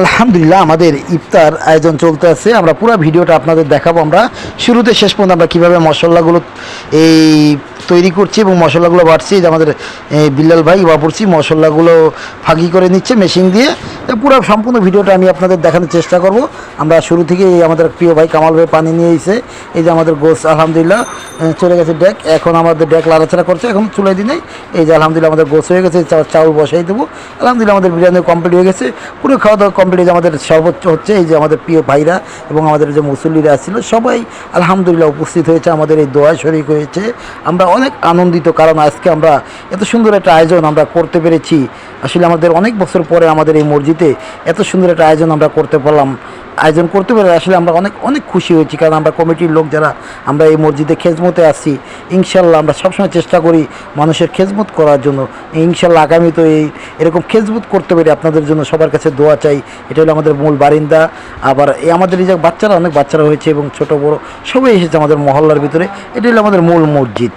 আলহামদুলিল্লাহ, আমাদের ইফতার আয়োজন চলতে আছে আমরা পুরো ভিডিওটা আপনাদের দেখাবো আমরা। শুরুতে শেষ পর্যন্ত আমরা কীভাবে মশলাগুলো এই তৈরি করছি এবং মশলাগুলো বাড়ছি। আমাদের বিল্লাল ভাই বাপুরছি মশলাগুলো ফাঁকি করে নিচ্ছে মেশিন দিয়ে। তো পুরো সম্পূর্ণ ভিডিওটা আমি আপনাদের দেখানোর চেষ্টা করব। আমরা শুরু থেকে এই আমাদের প্রিয় ভাই কামাল ভাই পানি নিয়ে এসে, এই যে আমাদের গোস, আলহামদুলিল্লাহ চলে গেছে ডেক। এখন আমাদের ডেক লাড়াচাড়া করছে, এখন চুলাই দিনে। এই যে আলহামদুলিল্লাহ আমাদের গোস হয়ে গেছে চাউল বসাই দেবো। আলহামদুলিল্লাহ আমাদের বিরিয়ানি কমপ্লিট হয়ে গেছে। পুরো খাওয়া দাওয়া কমপ্লিট হয়ে আমাদের সর্বোচ্চ হচ্ছে, এই যে আমাদের প্রিয় ভাইরা এবং আমাদের যে মুসল্লিরা ছিল, সবাই আলহামদুলিল্লাহ উপস্থিত হয়েছে, আমাদের এই দোয়া শরিক হয়েছে। আমরা অনেক আনন্দিত, কারণ আজকে আমরা এত সুন্দর একটা আয়োজন আমরা করতে পেরেছি। আসলে আমাদের অনেক বছর পরে আমাদের এই মসজিদে এত সুন্দর একটা আয়োজন আমরা করতে পারলাম। আয়োজন করতে পেরে আসলে আমরা অনেক অনেক খুশি হয়েছি। কারণ আমরা কমিটির লোক যারা, আমরা এই মসজিদে খেজমতে আসছি। ইনশাল্লাহ আমরা সবসময় চেষ্টা করি মানুষের খেজমত করার জন্য। ইনশাল্লাহ আগামী তো এই, এরকম খেজমত করতে পেরে আপনাদের জন্য সবার কাছে দোয়া চাই। এটা হলো আমাদের মূল বারিন্দা। আবার এই আমাদের এই যে বাচ্চারা, অনেক বাচ্চারা হয়েছে এবং ছোট, বড় সবাই এসেছে আমাদের মহল্লার ভিতরে। এটা হলো আমাদের মূল মসজিদ।